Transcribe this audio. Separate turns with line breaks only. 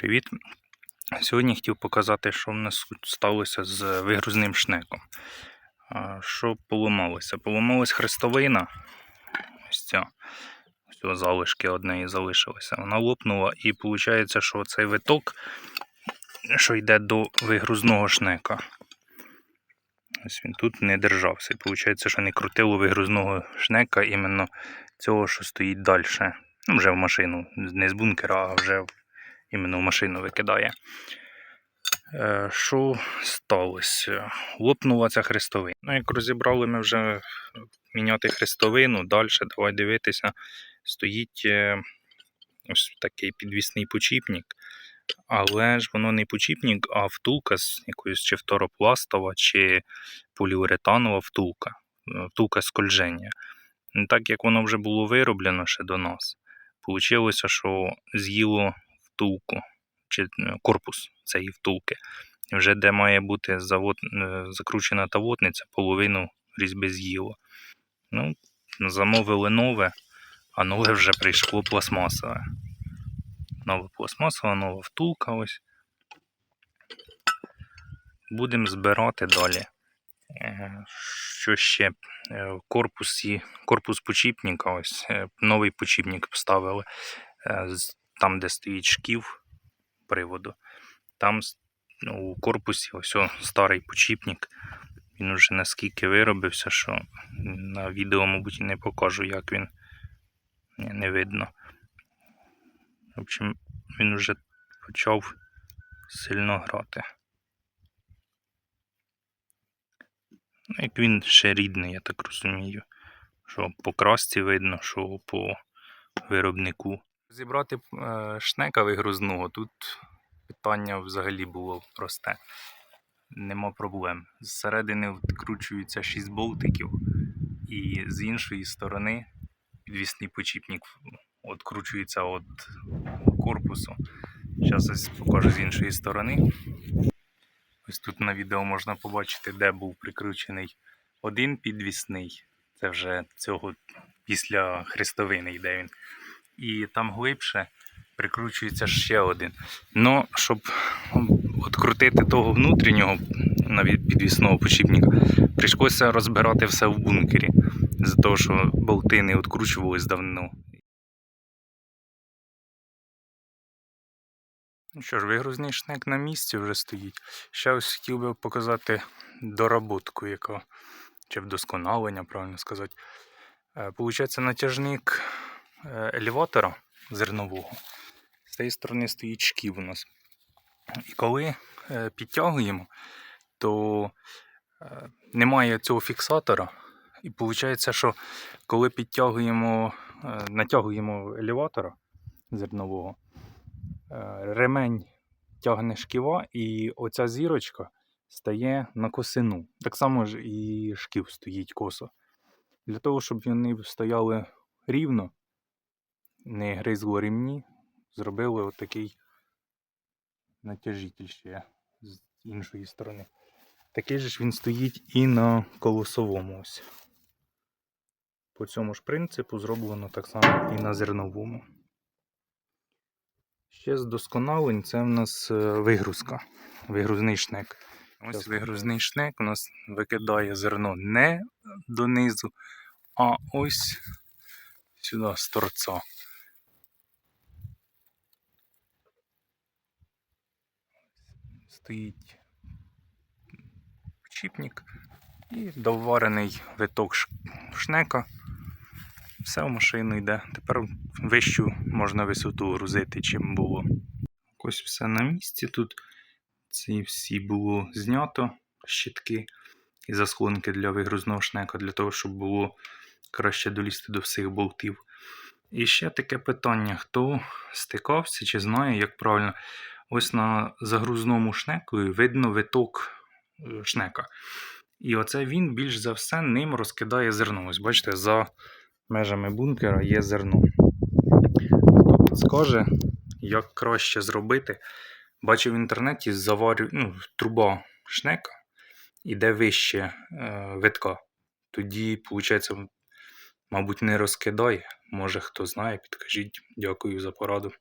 Привіт! Сьогодні хотів показати, що в нас сталося з вигрузним шнеком. Що поламалося? Поламалась хрестовина. Ось ця. Ось залишки однієї залишилися. Вона лопнула і виходить, що цей виток, що йде до вигрузного шнека. Ось він тут не держався. І виходить, що не крутило вигрузного шнека іменно цього, що стоїть далі. Ну, вже в машину. Не з бункера, а вже в іменно в машину викидає. Е, Що сталося? Лопнула ця хрестовина. Ну, як розібрали ми вже міняти хрестовину, далі давай дивитися, стоїть е, ось такий підвісний почіпник. Але ж воно не почіпник, а втулка з якоюсь чи фторопластова, чи поліуретанова втулка. Е, Втулка скольження. Так як воно вже було вироблено ще до нас, вийшло, що з'їло втулку, чи е, корпус цієї втулки. Вже де має бути завод, е, закручена тавотниця, половину різьби з'їло. Ну, замовили нове, а нове вже прийшло пластмасове. Нова пластмасова, нова втулка ось. Будемо збирати далі. Е, Що ще? В корпусі, корпус почіпника, ось новий почіпник вставили. Там, де стоїть шків приводу. Там ну, у корпусі ось старий почіпник. Він уже наскільки виробився, що на відео, мабуть, і не покажу, як він не видно. В общем, він вже почав сильно грати. Ну, як він ще рідний, я так розумію. Що по красці видно, що по виробнику. Зібрати е, шнека вигрузного тут питання взагалі було просте. Нема проблем. Зсередини відкручується 6 болтиків, і з іншої сторони підвісний почіпник відкручується від корпусу. Зараз ось покажу з іншої сторони. Ось тут на відео можна побачити, де був прикручений один підвісний. Це вже цього після хрестовини йде він. І там глибше прикручується ще один. Ну, щоб відкрутити того внутрішнього навіть підвісного почіпника, прийшлося розбирати все в бункері. З-за того, що болти не відкручувались давно. Ну що ж, вигрузний шнек на місці вже стоїть. Ще ось хотів би показати доработку, яка чи вдосконалення, правильно сказати. Е, Получається натяжник елеватора зернового. З цієї сторони стоїть шків у нас. І коли е, підтягуємо, то е, немає цього фіксатора. І виходить, що коли підтягуємо, е, натягуємо елеватора зернового, е, ремень тягне шківа, і оця зірочка стає на косину. Так само ж і шків стоїть косо. Для того, щоб вони стояли рівно, не гризло ремні, зробили отакий натяжитель ще з іншої сторони. Такий же ж він стоїть і на колосовому. ось. По цьому ж принципу зроблено так само і на зерновому. Ще з досконалень це в нас е, вигрузка, вигрузний шнек. Ось вигрузний шнек у нас викидає зерно не донизу, а ось сюди з торця. Стоїть чіпник і доварений виток шнека. Все в машину йде. Тепер вищу можна висоту грузити, чим було. Ось все на місці тут. Ці всі було знято, щитки і заслонки для вигрузного шнека, для того, щоб було краще долізти до всіх болтів. І ще таке питання: хто стикався чи знає, як правильно, ось на загрузному шнеку видно виток е, шнека. І оце він більш за все ним розкидає зерно. Ось бачите, за межами бункера є зерно. Хто підскаже, як краще зробити? Бачив в інтернеті заварю, ну, труба шнека іде вище е, витка. Тоді, виходить, мабуть, не розкидає. Може хто знає, підкажіть. Дякую за пораду.